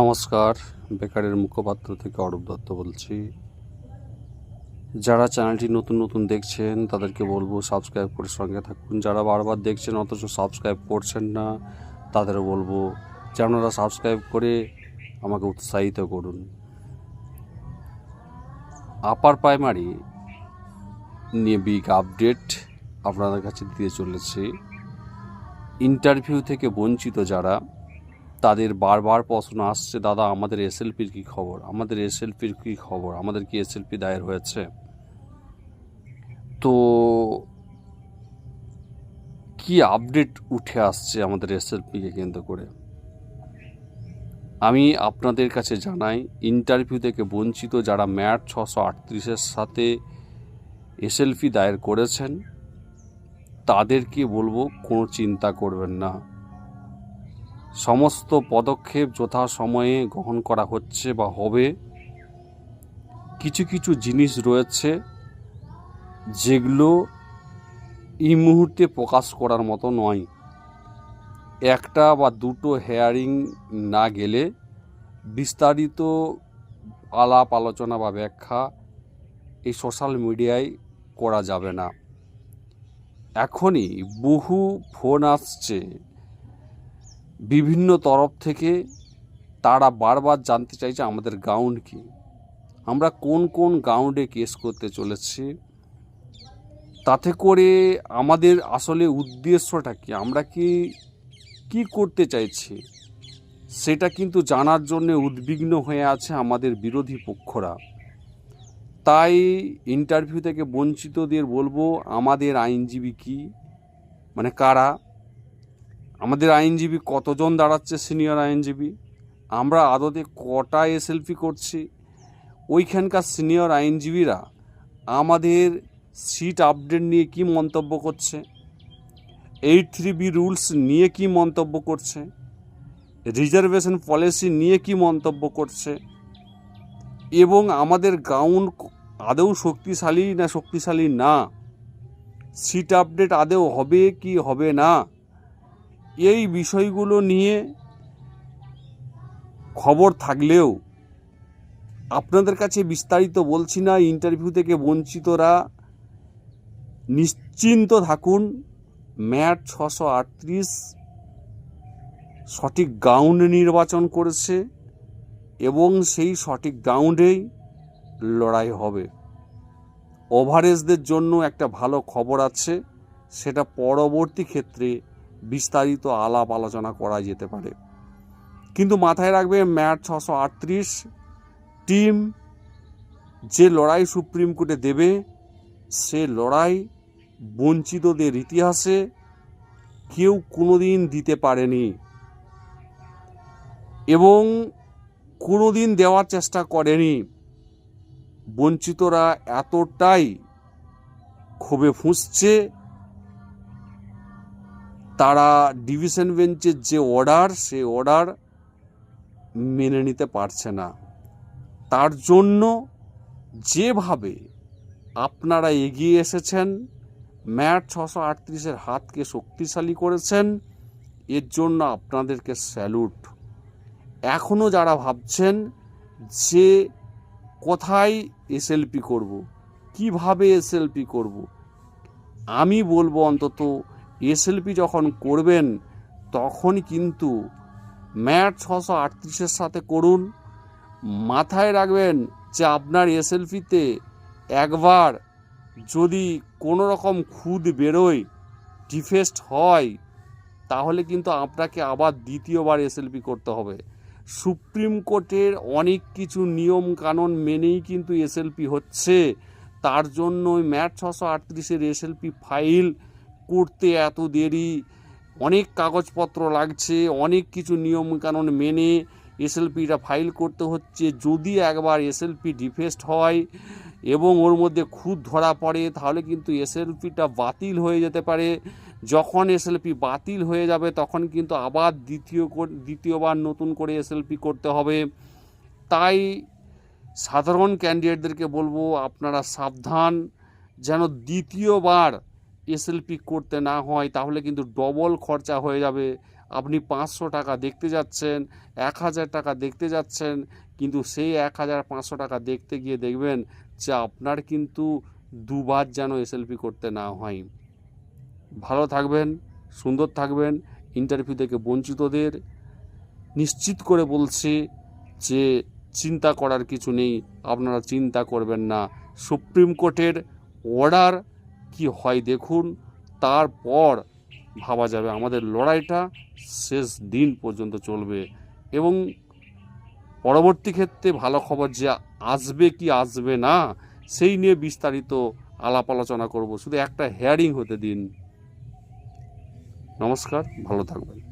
নমস্কার, বেকারের মুখপাত্র থেকে অরূপ দত্ত বলছি। যারা চ্যানেলটি নতুন নতুন দেখছেন, তাদেরকে বলব সাবস্ক্রাইব করে সঙ্গে থাকুন। যারা বারবার দেখছেন, অথচ সাবস্ক্রাইব করছেন না, তাদেরও বলব যে সাবস্ক্রাইব করে আমাকে উৎসাহিত করুন। আপার প্রাইমারি নিয়ে বিগ আপডেট আপনাদের কাছে দিয়ে চলেছি। ইন্টারভিউ থেকে বঞ্চিত যারা তাদের বারবার প্রশ্ন আসছে, দাদা, আমাদের এসএলপির কী খবর? আমাদের এসএলপির কী খবর? আমাদের কি এসএলপি দায়ের হয়েছে? তো কি আপডেট উঠে আসছে আমাদের এসএলপিকে কেন্দ্র করে? আমি আপনাদের কাছে জানাই, ইন্টারভিউ থেকে বঞ্চিত যারা ম্যাট ছশো আটত্রিশের সাথে এসএলপি দায়ের করেছেন, তাদেরকে বলব, কোনো চিন্তা করবেন না। সমস্ত পদক্ষেপ যথাসময়ে গ্রহণ করা হচ্ছে বা হবে। কিছু কিছু জিনিস রয়েছে যেগুলো এই মুহূর্তে প্রকাশ করার মতো নয়। একটা বা দুটো হেয়ারিং না গেলে বিস্তারিত আলাপ, আলোচনা বা ব্যাখ্যা এই সোশ্যাল মিডিয়ায় করা যাবে না। এখনই বহু ফোন আসছে বিভিন্ন তরফ থেকে তারা বারবার জানতে চাইছে আমাদের গ্রাউন্ড কি। আমরা কোন কোন গ্রাউন্ডে কেস করতে চলেছি। তাতে করে আমাদের আসলে উদ্দেশ্যটা কি? আমরা কি কি করতে চাইছি? সেটা কিন্তু জানার জন্য উদ্বিগ্ন হয়ে আছে আমাদের বিরোধী পক্ষরা। তাই ইন্টারভিউ থেকে বঞ্চিতদের বলব, আমাদের আইনজীবী কি? মানে কারা? আমাদের আইনজীবী কতজন দাঁড়াচ্ছে, সিনিয়র আইনজীবী? আমরা আদতে কটা এসএলপি করছি? ওইখানকার সিনিয়র আইনজীবীরা আমাদের সিট আপডেট নিয়ে কি মন্তব্য করছে? এইট থ্রি বি রুলস নিয়ে কি মন্তব্য করছে? রিজার্ভেশন পলিসি নিয়ে কি মন্তব্য করছে? এবং আমাদের গ্রাউন্ড আদৌ শক্তিশালী না শক্তিশালী না? সিট আপডেট আদৌ হবে কি হবে না? এই বিষয়গুলো নিয়ে খবর থাকলেও আপনাদের কাছে বিস্তারিত বলছি না ইন্টারভিউ থেকে বঞ্চিতরা নিশ্চিন্ত থাকুন, ম্যাট ছশো আটত্রিশ সঠিক গ্রাউন্ড নির্বাচন করেছে এবং সেই সঠিক গ্রাউন্ডেই লড়াই হবে। ওভারেজদের জন্য একটা ভালো খবর আছে, সেটা পরবর্তী ক্ষেত্রে বিস্তারিত আলাপ আলোচনা করা যেতে পারে। কিন্তু মাথায় রাখবে, ম্যাট ছশো আটত্রিশ টিম যে লড়াই সুপ্রিম কোর্টে দেবে, সে লড়াই বঞ্চিতদের ইতিহাসে কেউ কোনোদিন দিতে পারেনি। এবং কোনোদিন দেওয়ার চেষ্টা করেনি। বঞ্চিতরা এতটাই ক্ষোভে ফুঁসছে তারা ডিভিশন বেঞ্চের যে অর্ডার সে অর্ডার মেনে নিতে পারছে না। তার জন্য যেভাবে আপনারা এগিয়ে এসেছেন, ম্যাট ছশো আটত্রিশের হাতকে শক্তিশালী করেছেন, এর জন্য আপনাদেরকে স্যালুট। এখনও যারা ভাবছেন যে কোথায় এসএলপি করব, কীভাবে এসএলপি করব, আমি বলব অন্তত এসএলপি যখন করবেন, তখন কিন্তু ম্যাট ছশো আটত্রিশের সাথে করুন। মাথায় রাখবেন যে আপনার এসএলপিতে একবার যদি কোনো রকম খুদ বেরোয়, ডিফেস্ট হয়, তাহলে কিন্তু আপনাকে আবার দ্বিতীয়বার এসএলপি করতে হবে। সুপ্রিম কোর্টের অনেক কিছু নিয়ম কানুন মেনেই কিন্তু এসএলপি হচ্ছে। তার জন্য ম্যাট ছশো আটত্রিশের এসএলপি ফাইল করতে এত দেরি? অনেক কাগজপত্র লাগছে, অনেক কিছু নিয়ম কানুন মেনে এসএলপিটা ফাইল করতে হচ্ছে। যদি একবার এসএলপি ডিফেস্ট হয় এবং ওর মধ্যে খুদ ধরা পড়ে, তাহলে কিন্তু এসএলপিটা বাতিল হয়ে যেতে পারে। যখন এসএলপি বাতিল হয়ে যাবে, তখন কিন্তু আবার দ্বিতীয় দ্বিতীয়বার নতুন করে এসএলপি করতে হবে। তাই সাধারণ ক্যান্ডিডেটদেরকে বলব, আপনারা সাবধান। যেন দ্বিতীয়বার এসএলপি করতে না হয়, তাহলে কিন্তু ডবল খরচা হয়ে যাবে। আপনি পাঁচশো টাকা দেখতে যাচ্ছেন, এক হাজার টাকা দেখতে যাচ্ছেন, কিন্তু সেই এক হাজার পাঁচশো টাকা দেখতে গিয়ে দেখবেন যে আপনার কিন্তু দুবার যেন এসএলপি করতে না হয়। ভালো থাকবেন, সুন্দর থাকবেন ইন্টারভিউ থেকে বঞ্চিতদের নিশ্চিত করে বলছি যে চিন্তা করার কিছু নেই, আপনারা চিন্তা করবেন না। সুপ্রিম কোর্টের অর্ডার কি হয় দেখুন, তারপর ভাবা যাবে আমাদের লড়াইটা শেষ দিন পর্যন্ত চলবে। এবং পরবর্তী ক্ষেত্রে ভালো খবর যে আসবে কি আসবে না, সেই নিয়ে বিস্তারিত আলাপ আলোচনা করব। শুধু একটা হেয়ারিং হতে দিন। নমস্কার, ভালো থাকবেন।